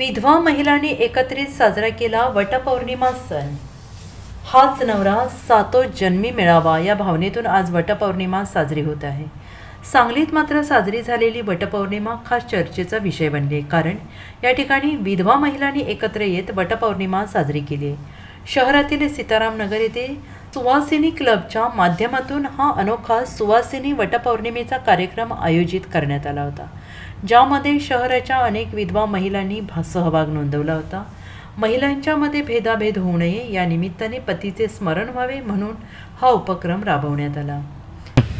विधवा महिलांनी एकत्रित साजरा केला वटपौर्णिमा सण. हाच नवरा सातो जन्मी मिळावा या भावनेतून आज वटपौर्णिमा साजरी होत आहे. सांगलीत मात्र साजरी झालेली वटपौर्णिमा खास चर्चेचा विषय बनली कारण या ठिकाणी विधवा महिलांनी एकत्र येत वटपौर्णिमा साजरी केली शहरातील सीतारामनगर येथे सुवासिनी क्लबच्या माध्यमातून हा अनोखा सुवासिनी वटपौर्णिमेचा कार्यक्रम आयोजित करण्यात आला होता ज्यामध्ये शहराच्या अनेक विधवा महिलांनी भा- सहभाग नोंदवला होता. महिलांच्यामध्ये भेदाभेद होऊ नये या निमित्ताने पतीचे स्मरण व्हावे म्हणून हा उपक्रम राबवण्यात आला.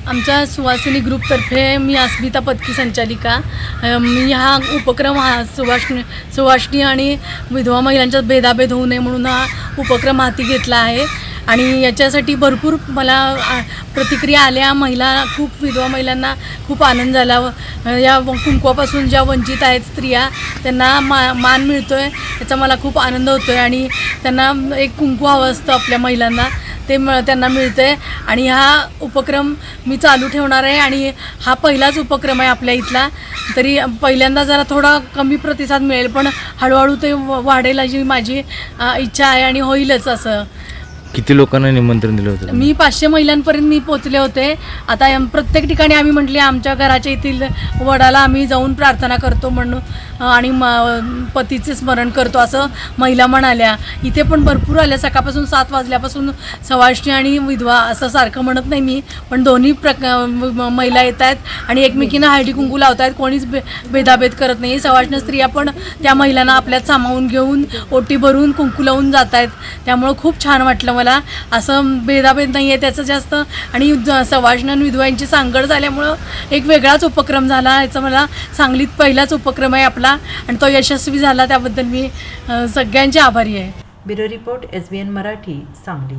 आमच्या सुवासिनी ग्रुपतर्फे मी अस्मिता पत्की संचालिका मी हा उपक्रम हा सुवासनी सुवासिनी आणि विधवा महिलांच्यात भेदाभेद होऊ नये म्हणून हा उपक्रम हाती घेतला आहे. आणि याच्यासाठी भरपूर मला प्रतिक्रिया आल्या. महिला खूप विधवा महिलांना खूप आनंद झाला. या कुंकवापासून ज्या वंचित आहेत स्त्रिया त्यांना मा मान मिळतो आहे याचा मला खूप आनंद होतो आहे आणि त्यांना एक कुंकू हवं असतं आपल्या महिलांना ते म त्यांना मिळतं आहे आणि हा उपक्रम मी चालू ठेवणार आहे. आणि हा पहिलाच उपक्रम आहे आपल्या इथला. तरी पहिल्यांदा जरा थोडा कमी प्रतिसाद मिळेल पण हळूहळू ते व- वाढेल अशी माझी इच्छा आहे आणि होईलच असं. किती लोकांना निमंत्रण दिलं होतं मी पाचशे महिलांपर्यंत मी पोचले होते. आता या- प्रत्येक ठिकाणी आम्ही म्हटले आमच्या घराच्या येथील वडाला आम्ही जाऊन प्रार्थना करतो म्हणून आणि म पतीचे स्मरण करतो असं महिला म्हणाल्या. इथे पण भरपूर आल्या. सकाळपासून सात वाजल्यापासून सवाष्णी आणि विधवा असं सारखं म्हणत नाही मी पण दोन्ही प्रक म- म- महिला येत आहेत आणि एकमेकींना हळदी कुंकू लावत आहेत कोणीच भे भेदाभेद करत नाही. सवाष्ण स्त्रिया पण त्या महिलांना आपल्यात सामावून घेऊन ओटी भरून कुंकू लावून जात आहेत त्यामुळं खूप छान वाटलं मला असं भेदाभेद नाही आहे त्याचं जास्त. आणि सवाजनन विधवांची सांगड झाल्यामुळं एक वेगळाच उपक्रम झाला. याचा मला सांगलीत पहिलाच उपक्रम आहे आपला. आणि तो यशस्वी झाला त्याबद्दल मी सगळ्यांचे आभारी आहे. Bureau report S B N Marathi Sangli.